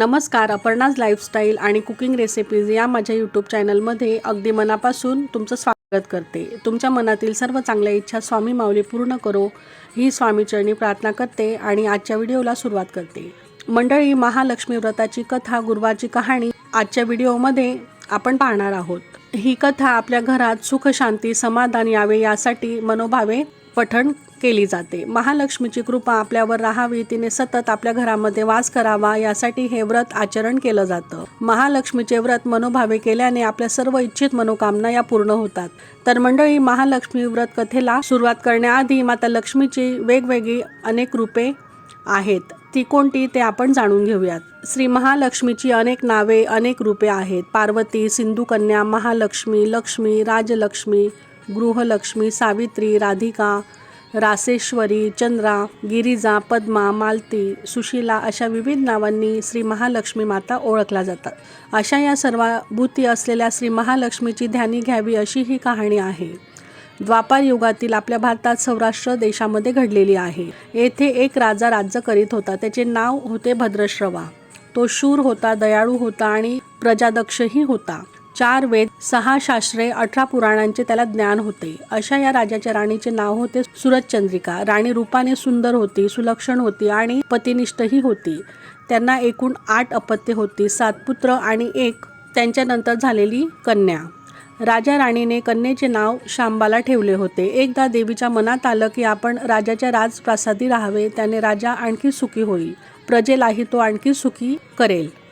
नमस्कार अपर्णाज लाईफस्टाईल आणि cooking recipes या माझ्या यूट्यूब चॅनलमध्ये अगदी मनापासून तुमचं स्वागत करते. तुमच्या मनातील सर्व चांगल्या इच्छा स्वामी माऊली पूर्ण करो ही स्वामीचरणी प्रार्थना करते आणि आजच्या व्हिडिओला सुरुवात करते. मंडळी महालक्ष्मी व्रताची कथा गुरुवारची कहाणी आजच्या व्हिडिओमध्ये आपण पाहणार आहोत. ही कथा आपल्या घरात सुख शांती समाधान यावे यासाठी मनोभावे पठण केली जाते. महालक्ष्मीची कृपा आपल्यावर राहावी तिने सतत आपल्या घरामध्ये वास करावा यासाठी हे व्रत आचरण केलं जातं. महालक्ष्मीचे व्रत मनोभावे केल्याने आपल्या सर्व इच्छित मनोकामना या पूर्ण होतात. तर मंडळी महालक्ष्मी व्रत कथेला सुरुवात करण्याआधी माता लक्ष्मीची वेगवेगळी अनेक रूपे आहेत. ती कोणती ते आपण जाणून घेऊयात. श्री महालक्ष्मीची अनेक नावे अनेक रूपे आहेत. पार्वती सिंधुकन्या महालक्ष्मी लक्ष्मी राजलक्ष्मी गृहलक्ष्मी सावित्री राधिका रासेश्वरी चंद्रा गिरिजा पद्मा मालती सुशीला अशा विविध नावांनी श्री महालक्ष्मी माता ओळखल्या जातात. अशा या सर्वाभूती असलेल्या श्री महालक्ष्मीची ध्यानी घ्यावी अशी ही कहाणी आहे. द्वापार युगातील आपल्या भारतात सौराष्ट्र देशामध्ये घडलेली आहे. येथे एक राजा राज्य करीत होता. त्याचे नाव होते भद्रश्रवा. तो शूर होता दयाळू होता आणि प्रजादक्षही होता. चार वेद सहा शास्त्रे अठरा पुराणांचे त्याला ज्ञान होते. अशा या राजाच्या राणीचे नाव होते सुरतचंद्रिका राणी रूपाने सुंदर होती सुलक्षण होती आणि पतिनिष्ठही होती. त्यांना एकूण आठ अपत्ये होती सात पुत्र आणि एक त्यांच्यानंतर झालेली कन्या. राजा राणीने कन्येचे नाव शांबाला ठेवले होते. एकदा देवीच्या मनात आलं की आपण राजाच्या राजप्रासादी राहावे त्याने राजा आणखी सुखी होईल. प्रजेलाही तो आणखी सुखी करेल.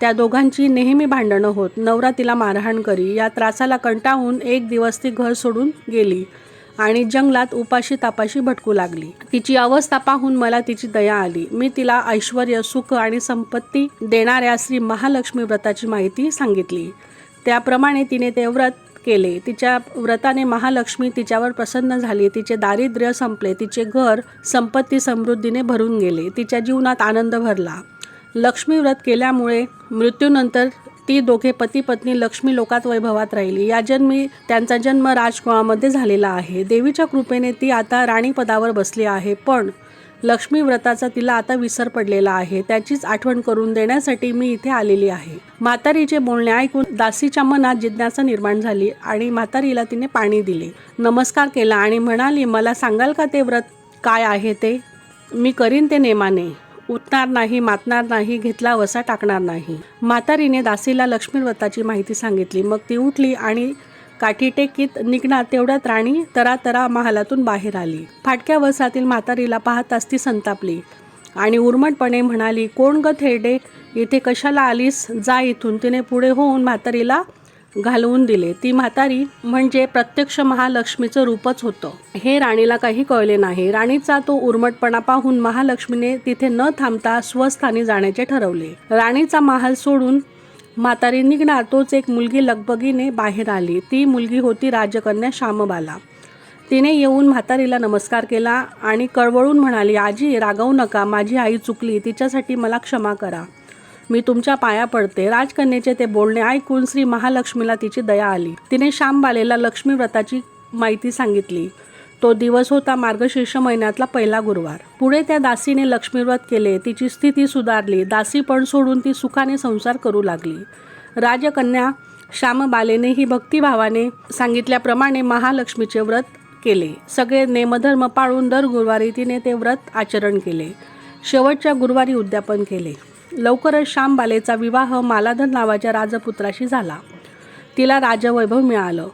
त्या दोघांची नेहमी भांडणं होत. नवरा तिला मारहाण करी या त्रासाला कंटाळून एक दिवस ती घर सोडून गेली आणि जंगलात उपाशी तापाशी भटकू लागली. तिची अवस्था पाहून मला तिची दया आली. मी तिला ऐश्वर सुख आणि संपत्ती देणाऱ्या श्री महालक्ष्मी व्रताची माहिती सांगितली. त्याप्रमाणे तिने ते व्रत केले. तिच्या व्रताने महालक्ष्मी तिच्यावर प्रसन्न झाली. तिचे दारिद्र्य संपले. तिचे घर संपत्ती समृद्धीने भरून गेले. तिच्या जीवनात आनंद भरला. लक्ष्मी व्रत केल्यामुळे मृत्यूनंतर ती दोघे पती पत्नी लक्ष्मी लोकात वैभवात राहिली. या जन्मी त्यांचा जन्म राजकुळामध्ये झालेला आहे. देवीच्या कृपेने ती आता राणीपदावर बसली आहे पण लक्ष्मी व्रताचा तिला आता विसर पडलेला आहे. त्याचीच आठवण करून देण्यासाठी मी इथे आलेली आहे. म्हातारीचे बोलणे ऐकून दासीच्या मनात जिज्ञासा निर्माण झाली आणि म्हातारीला तिने पाणी दिले. नमस्कार केला आणि म्हणाली मला सांगाल का ते व्रत? काय आहे ते? मी करीन ते नेमाने. उठणार नाही मातणार नाही घेतला वसा टाकणार नाही. म्हातारीने दासीला लक्ष्मी व्रताची माहिती सांगितली. मग ती उठली आणि काठी टेकीत निघणार तेवढ्यात राणी तरा तरा महालातून बाहेर आली. फाटक्या वसातील म्हातारीला पाहताच ती संतापली आणि उर्मटपणे म्हणाली कोण ग थेरडे? इथे कशाला आलीस? जा इथून. तिने पुढे होऊन म्हातारीला घालवून दिले. ती म्हातारी म्हणजे प्रत्यक्ष महालक्ष्मीचं रूपच होतं. हे राणीला काही कळले नाही. राणीचा तो उर्मटपणा पाहून महालक्ष्मीने तिथे न थांबता स्वस्थानी जाण्याचे ठरवले. राणीचा महाल सोडून म्हातारी निघणार तोच एक मुलगी लगबगीने बाहेर आली. ती मुलगी होती राजकन्या श्यामबाला. तिने येऊन म्हातारीला नमस्कार केला आणि कळवळून म्हणाली आजी रागवू नका. माझी आई चुकली. तिच्यासाठी मला क्षमा करा. मी तुमच्या पाया पडते. राजकन्येचे ते बोलणे ऐकून श्री महालक्ष्मीला तिची दया आली. तिने श्यामबालेला लक्ष्मी व्रताची माहिती सांगितली. तो दिवस होता मार्गशीर्ष महिन्यातला पहिला गुरुवार. पुढे त्या दासीने लक्ष्मी व्रत केले. तिची स्थिती सुधारली. दासीपण सोडून ती सुखाने संसार करू लागली. राजकन्या श्यामबालेने ही भक्तिभावाने सांगितल्याप्रमाणे महालक्ष्मीचे व्रत केले. सगळे नेमधर्म पाळून दर गुरुवारी तिने ते व्रत आचरण केले. शेवटच्या गुरुवारी उद्यापन केले. लवकरच श्यामबालेचा विवाह मालाधर नावाच्या राजपुत्राशी झाला. तिला राजवैभव मिळालं.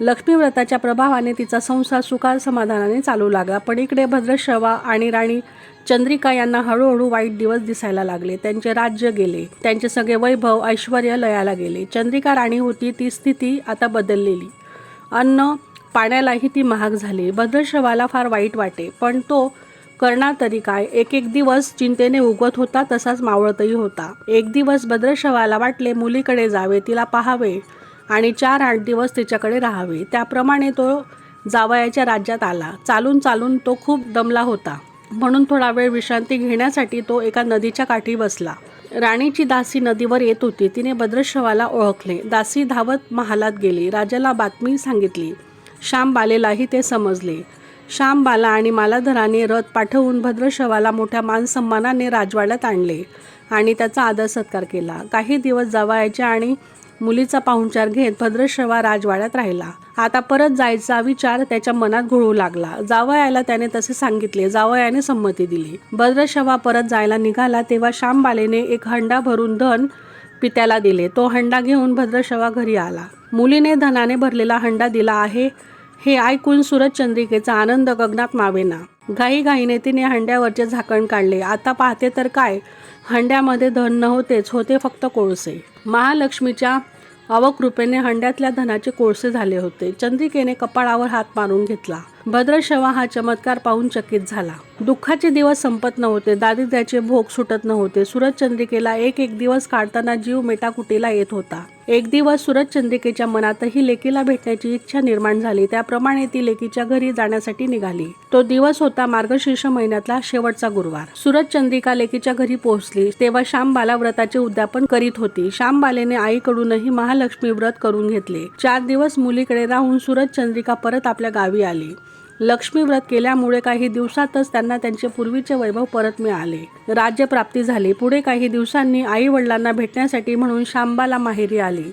लक्ष्मीव्रताच्या प्रभावाने तिचा संसार सुखार समाधानाने चालू लागला पण इकडे भद्रश्रवा आणि राणी चंद्रिका यांना हळूहळू वाईट दिवस दिसायला लागले. त्यांचे राज्य गेले. त्यांचे सगळे वैभव ऐश्वर लयाला गेले. चंद्रिका राणी होती ती स्थिती आता बदललेली. अन्न पाण्यालाही ती महाग झाली. भद्रश्रवाला फार वाईट वाटे पण तो करणार तरी काय? एक एक दिवस चिंतेने उगवत होता तसाच मावळतही होता. एक दिवस भद्रशवाला वाटले मुलीकडे जावे तिला पाहावे आणि चार आठ दिवस तिच्याकडे राहावे. त्याप्रमाणे तो जावयाच्या राज्यात आला. चालून चालून तो खूप दमला होता. म्हणून थोडा वेळ विश्रांती घेण्यासाठी तो एका नदीच्या काठी बसला. राणीची दासी नदीवर येत होती. तिने भद्रशवाला ओळखले. दासी धावत महालात गेली. राजाला बातमी सांगितली. श्याम बालेलाही ते समजले. श्यामबाला आणि मालाधराने रथ पाठवून भद्रशवाला मोठ्या मानसन्मानाने राजवाड्यात आणले आणि त्याचा आदर सत्कार केला. काही दिवस जावयाच्या आणि मुलीचा पाहुणचार घेत भद्रशवा राजवाड्यात राहिला. आता परत जायचा विचार त्याच्या मनात घोळू लागला. जावयाला त्याने तसे सांगितले. जावयाने संमती दिली. भद्रशवा परत जायला निघाला तेव्हा श्यामबालेने एक हंडा भरून धन पित्याला दिले. तो हंडा घेऊन भद्रशवा घरी आला. मुलीने धनाने भरलेला हंडा दिला आहे. हे ऐकून सुरतचंद्रिकेचा आनंद गगनात मावेना. घाईघाईने तिने हंड्यावरचे झाकण काढले. आता पाहते तर काय? हंड्यामध्ये धन नव्हतेच होते फक्त कोळसे. महालक्ष्मीच्या अवकृपेने हंड्यातल्या धनाचे कोळसे झाले होते. चंद्रिकेने कपाळावर हात मारून घेतला. भद्रशवा हा चमत्कार पाहून चकित झाला. दुःखाचे दिवस संपत नव्हते. दारिद्र्याचे भोग सुटत नव्हते. सूरजचंद्रिकेला एक एक दिवस काढताना जीव मेटाकुटीला येत होता. एक दिवस सूरजचंद्रिकेच्या मनातही लेकीला भेटण्याची इच्छा निर्माण झाली. त्याप्रमाणे ती लेकीच्या घरी जाण्यासाठी निघाली. तो दिवस होता मार्गशीर्ष महिन्यातला शेवटचा गुरुवार. सूरजचंद्रिका लेकीच्या घरी पोहोचली. तेव्हा श्यामबाला व्रताचे उद्यापन करीत होती. श्यामबालेने आईकडूनही महालक्ष्मी व्रत करून घेतले. चार दिवस मुलीकडे राहून सूरजचंद्रिका परत आपल्या गावी आली. लक्ष्मी व्रत केल्यामुळे काही दिवसातच त्यांना त्यांचे पूर्वीचे वैभव परत मिळाले. राज्यप्राप्ती झाली. पुढे काही दिवसांनी आई वडिलांना भेटण्यासाठी म्हणून शांबाला माहेरी आली.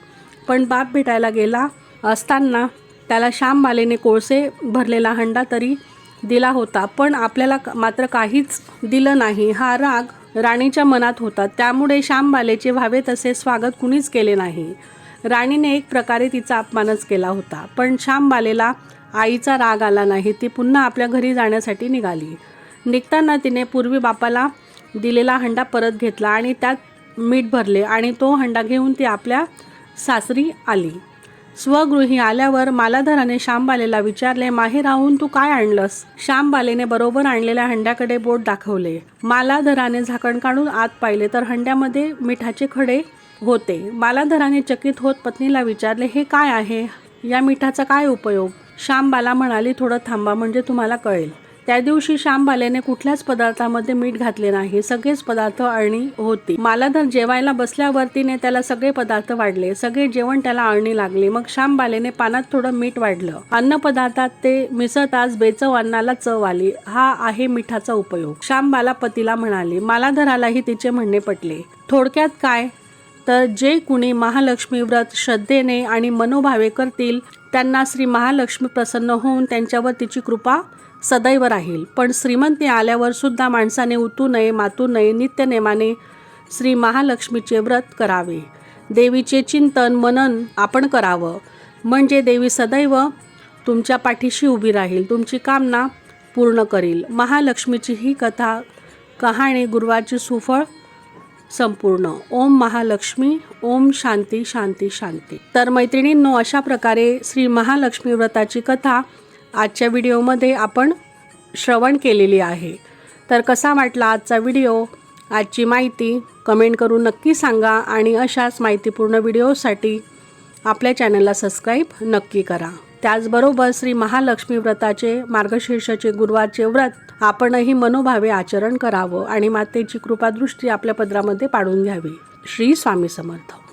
पण बाप भेटायला गेला असताना त्याला श्यामबालेने कोळसे भरलेला हंडा तरी दिला होता. पण आपल्याला मात्र काहीच दिलं नाही. हा राग राणीच्या मनात होता. त्यामुळे श्यामबालेचे व्हावे तसे स्वागत कुणीच केले नाही. राणीने एक प्रकारे तिचा अपमानच केला होता. पण श्यामबालेला आईचा राग आला नाही ती पुन्हा आपल्या घरी जाण्यासाठी निघाली. निघताना तिने पूर्वी बापाला दिलेला हंडा परत घेतला आणि त्यात मीठ भरले आणि तो हंडा घेऊन ती आपल्या सासरी आली. स्वगृही आल्यावर मालाधराने श्यामबालेला विचारले माहे राहून तू काय आणलंस? श्यामबालेने बरोबर आणलेल्या हंड्याकडे बोट दाखवले. मालाधराने झाकण काढून आत पाहिले तर हंड्यामध्ये मिठाचे खडे होते. मालाधराने चकित होत पत्नीला विचारले हे काय आहे? या मिठाचा काय उपयोग? श्यामबाला म्हणाली थोडं थांबा म्हणजे तुम्हाला कळेल. त्या दिवशी श्यामबालेने कुठल्याच पदार्थामध्ये मीठ घातले नाही. सगळेच पदार्थ अळणी होती. मालाधर जेवायला बसल्यावर तिने त्याला सगळे पदार्थ वाढले. सगळे जेवण त्याला अळणी लागले. मग श्यामबालेने पानात थोडं मीठ वाढलं. अन्न पदार्थात ते मिसळताच बेचव अन्नाला चव आली. हा आहे मिठाचा उपयोग. श्यामबाला पतीला म्हणाली मालाधरालाही तिचे म्हणणे पटले. थोडक्यात काय? तर जे कुणी महालक्ष्मी व्रत श्रद्धेने आणि मनोभावे करतील त्यांना श्री महालक्ष्मी प्रसन्न होऊन त्यांच्यावर तिची कृपा सदैव राहील. पण श्रीमंती आल्यावर सुद्धा माणसाने उतू नये मातू नये नित्यनेमाने श्री महालक्ष्मीचे व्रत करावे. देवीचे चिंतन मनन आपण करावं. म्हणजे देवी सदैव तुमच्या पाठीशी उभी राहील तुमची कामना पूर्ण करील. महालक्ष्मीची ही कथा कहाणी गुरुवारची सुफळ संपूर्ण. ओम महालक्ष्मी ओम शांती शांती शांती. तर मैत्रिणींनो अशा प्रकारे श्री महालक्ष्मी व्रताची कथा आजच्या व्हिडिओमध्ये आपण श्रवण केलेली आहे. तर कसा वाटला आजचा व्हिडिओ? आजची माहिती कमेंट करून नक्की सांगा आणि अशाच माहितीपूर्ण व्हिडिओसाठी आपल्या चॅनलला सबस्क्राईब नक्की करा. त्याचबरोबर श्री महालक्ष्मी व्रताचे मार्गशीर्षाचे गुरुवारचे व्रत आपणही मनोभावे आचरण करावं आणि मातेची कृपादृष्टी आपल्या पदरामध्ये पाडून घ्यावी. श्री स्वामी समर्थ.